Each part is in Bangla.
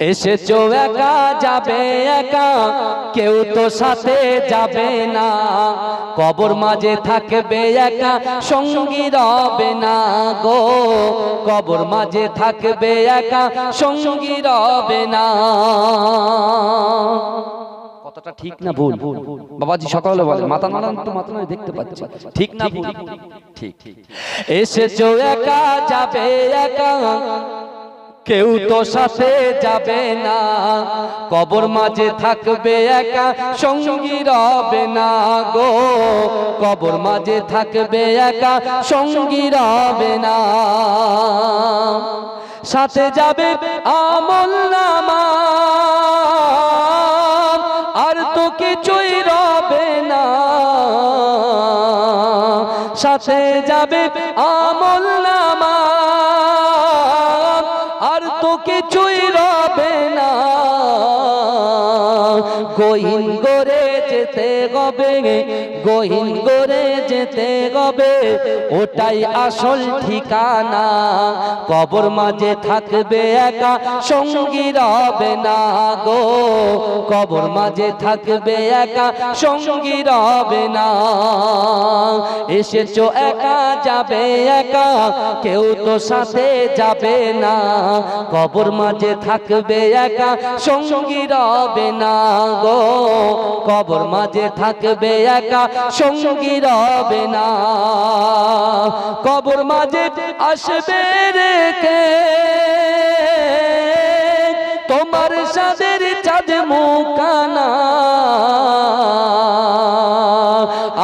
এসেছ একা, যাবে একা, কেউ তো সাথে যাবে না। কবর মাঝে থাকবে একা, সঙ্গী রবে না গো। কবর মাঝে থাকবে একা, সঙ্গী রবে না। কতটা ঠিক না ভুল? বাবাজি সকালে বলে, মাথা নাড়ান তো, মাথা নয় দেখতে পাচ্ছি। ঠিক না ভুল? ঠিক। এসেছ একা, যাবে একা কেউ তো সাথে যাবে না। কবর মাঝে থাকবে একা, সঙ্গী রবে না গো। কবর মাঝে থাকবে একা, সঙ্গী রবে না। সাথে যাবে আমল নামা। আর তো কিছুই রবে না। সাথে যাবে আমল নামা। গহিন গড়ে যেতে গবে গহিন গড়ে যেতে গবে ওটাই আসল ঠিকানা। কবর মাঝে থাকবে একা, সঙ্গী রবে না গো। কবর মাঝে থাকবে একা, সঙ্গী রবে না। এসেছ একা, যাবে একা, কেউ তো সাথে যাবে না। কবর মাঝে থাকবে একা, সঙ্গী রবে না গো। কবর মাঝে থাকবে একা সঙ্গী রবে না। কবর মাঝে আসবে রেখে। তোমার সাদের চাঁদ মুখানা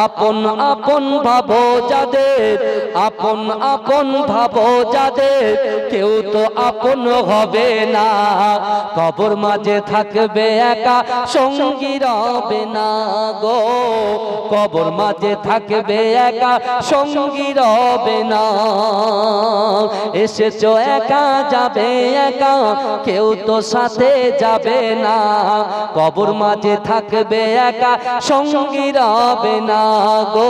আপন আপন ভাবো যাদের, আপন আপন ভাবো যাদের, কেউ তো আপন হবে না। কবর মাঝে থাকবে একা, সঙ্গী রবে না গো। কবর মাঝে থাকবে একা, সঙ্গী রবে না। এসেছ একা, যাবে একা, কেউ তো সাথে যাবে না। কবর মাঝে থাকবে একা, সঙ্গী রবে না। গো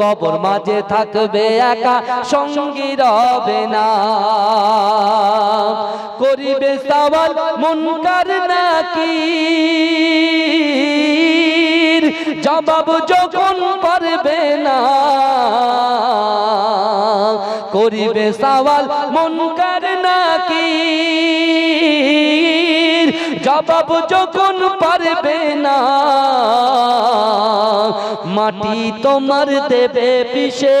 কবর মাঝে থাকবে একা সঙ্গী রবে না। করিবে সওয়াল মুনকার নাকি? জবাব যখন পারবে না, করিবে সওয়াল মুনকার নাকি জবাব যখন পারবে না, মাটি তোমার দেবে পিসে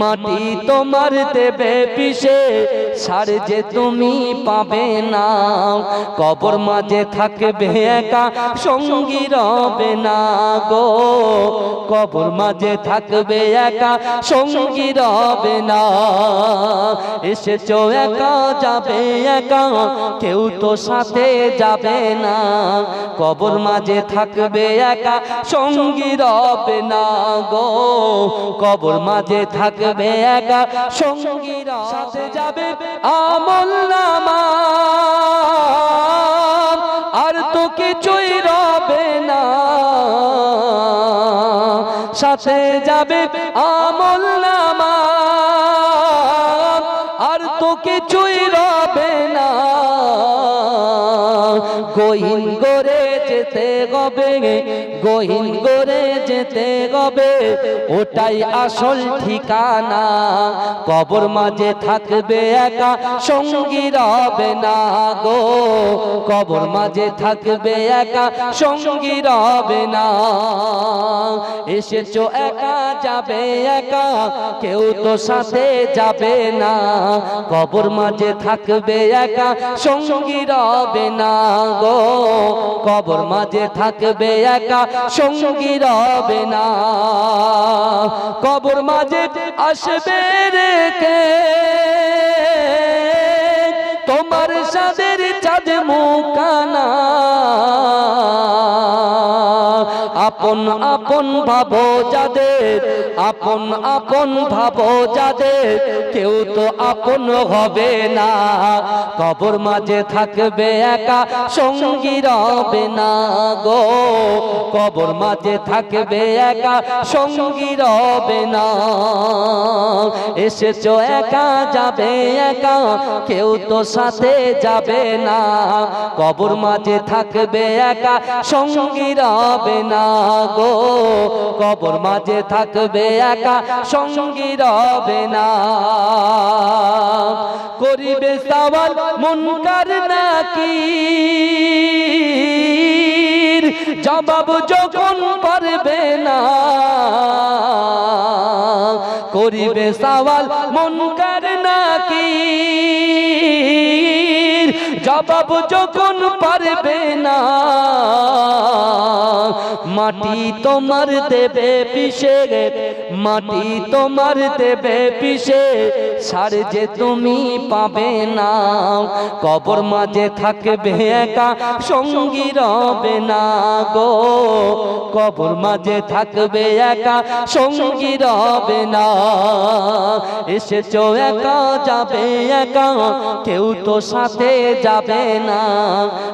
মাটি তোমার দেবে পিসে সার যে তুমি পাবে না, কবর মাঝে থাকবে একা, সঙ্গী রবে না। গো, কবর মাঝে থাকবে একা, সঙ্গী রবে না। এসেছ একা, যাবে একা, কেউ তো সাথে যাবে না। কবর মাঝে থাকবে একা, সঙ্গী রবে না গো। কবর মাঝে থাকবে একা, সঙ্গী সাথে যাবে আমল নামা। আর তো কিছুই সাথে যাবে আমল নামা। আর তো কিছুই রবে না। গোহিন গড়ে যেতে গবে গহিন গড়ে যেতে গবে ওটাই আসল ঠিকানা। কবর মাঝে থাকবে একা, সঙ্গী রবে না গো। কবর মাঝে থাকবে একা, সঙ্গী রবে না। এসেছ একা, যাবে একা, কেউ তো সাথে যাবে না। কবর মাঝে থাকবে একা, সঙ্গী রবে না গো। কবর মাঝে থাকবে একা সঙ্গী রবে না। কবর মাঝে আসবে রেখে। তোমার সাদের চাঁদ মুখানা। আপন আপন ভাবো যাদের, আপন আপন ভাবো যাদের, কেউ তো আপন হবে না। কবর মাঝে থাকবে একা, সঙ্গী রবে না গো। কবর মাঝে থাকবে একা, সঙ্গী রবে না। এসেছ একা, যাবে একা, কেউ তো সাথে যাবে না। কবর মাঝে থাকবে একা, সঙ্গী রবে না গো। কবর মাঝে থাকবে একা, সঙ্গী রবে না। করিবে সওয়াল মুনকার নাকি জবাব যখন পারবে না। করিবে সওয়াল মুনকার নাকি জবাব যখন পারবে না মাটি তোমার দেবে পিসে মাটি তোমার দেবে পিসে সার যে তুমি পাবে না। কবর মাঝে থাকবে একা, সঙ্গী রবে না গো। কবর মাঝে থাকবে একা, সঙ্গী রবে না। এসেছ একা, যাবে একা, কেউ তো সাথে যাবে না।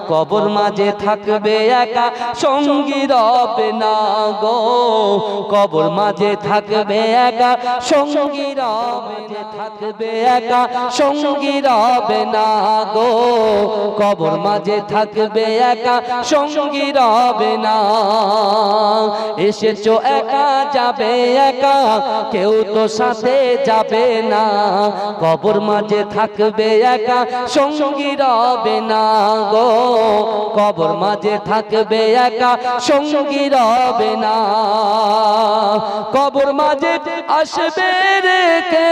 কবর মাঝে থাকবে একা, সঙ্গী রবে না গো। কবর মাঝে থাকবে একা, সঙ্গী রবে থাকবে একা, সঙ্গী রবে না গো। কবর মাঝে থাকবে একা, সঙ্গী রবে না। এসেছ একা, যাবে একা, কেউ তো সাথে যাবে না। কবর মাঝে থাকবে একা, সঙ্গী রবে না গো। কবর মাঝে থাকবে একা, সঙ্গী রবে না। কবর মাঝে আসবে রেখে।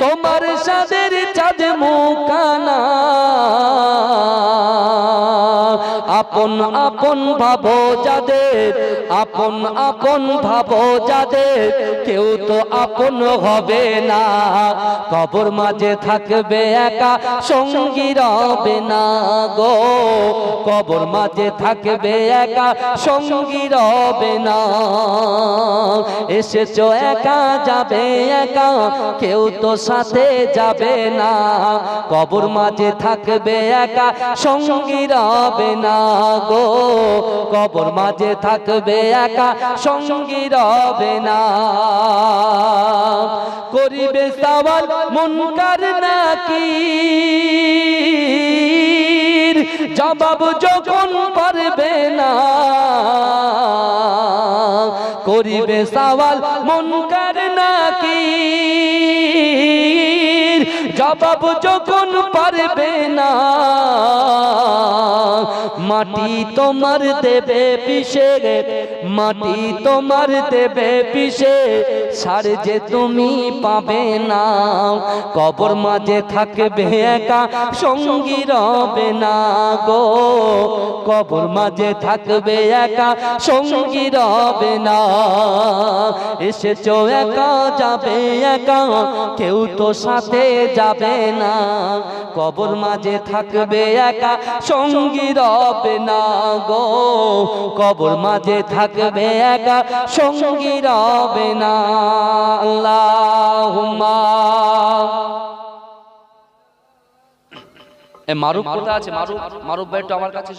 তোমার সাদের চাঁদ মুখানা আপন আপন ভাবো যাদের, আপন আপন ভাবো যাদের, কেউ তো আপন হবে না। কবর মাঝে থাকবে একা, সঙ্গী রবে না গো। কবর মাঝে থাকবে একা, সঙ্গী রবে না। এসেছ একা, যাবে একা, কেউ তো সাথে যাবে না। কবর মাঝে থাকবে একা, সঙ্গী রবে না। গো, কবর মাঝে থাকবে একা, সঙ্গী রবে না। করিবে সওয়াল মুনকার নাকি জবাব যখন পারবে না। করিবে সওয়াল মুনকার নাকি জবাব যখন পারবে না। মাটি তোমার দেবে পিসে মাটি তোমার দেবে পিসে সার যে তুমি পাবে না, কবর মাঝে থাকবে একা, সঙ্গী রবে না গো। কবর মাঝে থাকবে একা, সঙ্গী রবে না। এসেছ একা, যাবে একা, কেউ তো সাথে যাবে না। কবর মাঝে থাকবে একা, সঙ্গী রবে না গো। কবর মাঝে থাকবে একা, সঙ্গী রবে না। আল্লাহুম্মা। এ মারুফ কোথায় আছে? মারুফ মারুফ ভাই, একটু আমার কাছে।